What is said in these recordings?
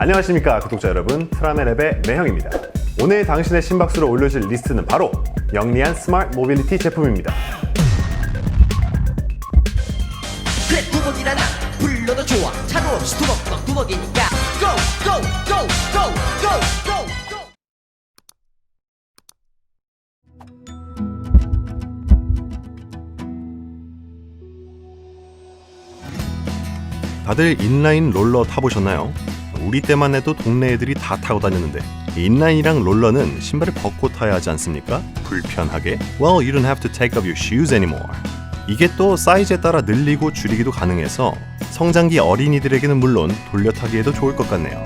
안녕하십니까 구독자 여러분. 프라멜랩의 매형입니다. 오늘 당신의 심박수를 올려줄 리스트는 바로 영리한 스마트 모빌리티 제품입니다. 그래 두벅이라 나 불러도 좋아. 차도 없이 두벅이니까. Go go go go go go go. 다들 인라인 롤러 타보셨나요? 우리 때만 해도 동네 애들이 다 타고 다녔는데 인라인이랑 롤러는 신발을 벗고 타야 하지 않습니까? 불편하게? Well, you don't have to take off your shoes anymore. 이게 또 사이즈에 따라 늘리고 줄이기도 가능해서 성장기 어린이들에게는 물론 돌려 타기에도 좋을 것 같네요.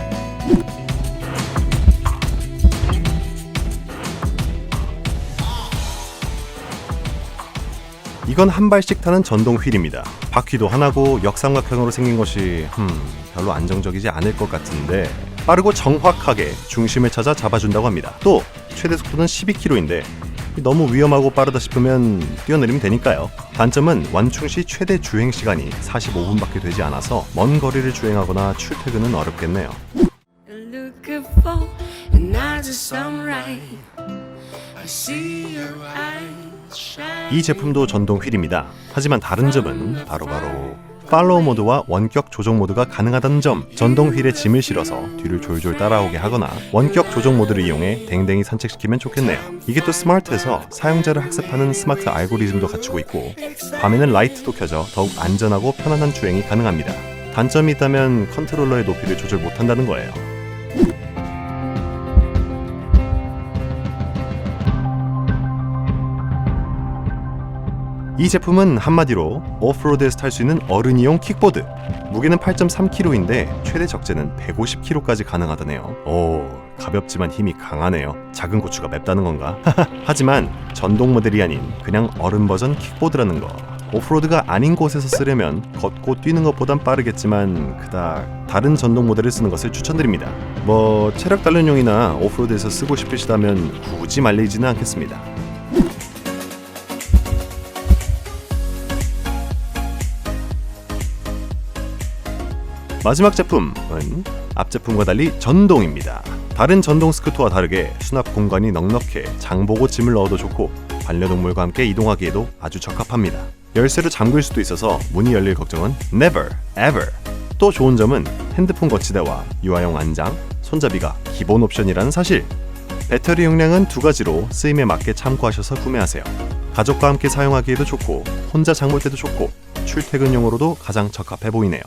이건 한 발씩 타는 전동 휠입니다. 바퀴도 하나고 역삼각형으로 생긴 것이 음, 별로 안정적이지 않을 것 같은데 빠르고 정확하게 중심을 찾아 잡아준다고 합니다. 또 최대 속도는 12km인데 너무 위험하고 빠르다 싶으면 뛰어내리면 되니까요. 단점은 완충 시 최대 주행 시간이 45분밖에 되지 않아서 먼 거리를 주행하거나 출퇴근은 어렵겠네요. 이 제품도 전동 휠입니다. 하지만 다른 점은 바로바로 팔로우 모드와 원격 조정 모드가 가능하다는 점. 전동 휠에 짐을 실어서 뒤를 졸졸 따라오게 하거나 원격 조정 모드를 이용해 댕댕이 산책시키면 좋겠네요. 이게 또 스마트해서 사용자를 학습하는 스마트 알고리즘도 갖추고 있고 밤에는 라이트도 켜져 더욱 안전하고 편안한 주행이 가능합니다. 단점이 있다면 컨트롤러의 높이를 조절 못한다는 거예요. 이 제품은 한마디로 오프로드에서 탈 수 있는 어른이용 킥보드. 무게는 8.3kg인데 최대 적재는 150kg까지 가능하다네요. 오, 가볍지만 힘이 강하네요. 작은 고추가 맵다는 건가? 하지만 전동 모델이 아닌 그냥 어른 버전 킥보드라는 거. 오프로드가 아닌 곳에서 쓰려면 걷고 뛰는 것보단 빠르겠지만 그닥 다른 전동 모델을 쓰는 것을 추천드립니다. 뭐 체력 단련용이나 오프로드에서 쓰고 싶으시다면 굳이 말리지는 않겠습니다. 마지막 제품은 앞 제품과 달리 전동입니다. 다른 전동 스쿠터와 다르게 수납 공간이 넉넉해 장보고 짐을 넣어도 좋고 반려동물과 함께 이동하기에도 아주 적합합니다. 열쇠로 잠글 수도 있어서 문이 열릴 걱정은 never, ever. 또 좋은 점은 핸드폰 거치대와 유아용 안장, 손잡이가 기본 옵션이라는 사실. 배터리 용량은 두 가지로 쓰임에 맞게 참고하셔서 구매하세요. 가족과 함께 사용하기에도 좋고 혼자 장볼 때도 좋고 출퇴근용으로도 가장 적합해 보이네요.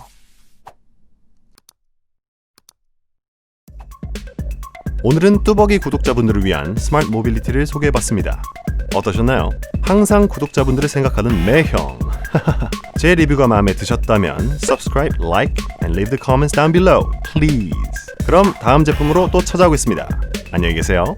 오늘은 뚜벅이 구독자분들을 위한 스마트 모빌리티를 소개해봤습니다. 어떠셨나요? 항상 구독자분들을 생각하는 매형. 제 리뷰가 마음에 드셨다면 subscribe, like, and leave the comments down below, please. 그럼 다음 제품으로 또 찾아오겠습니다. 안녕히 계세요.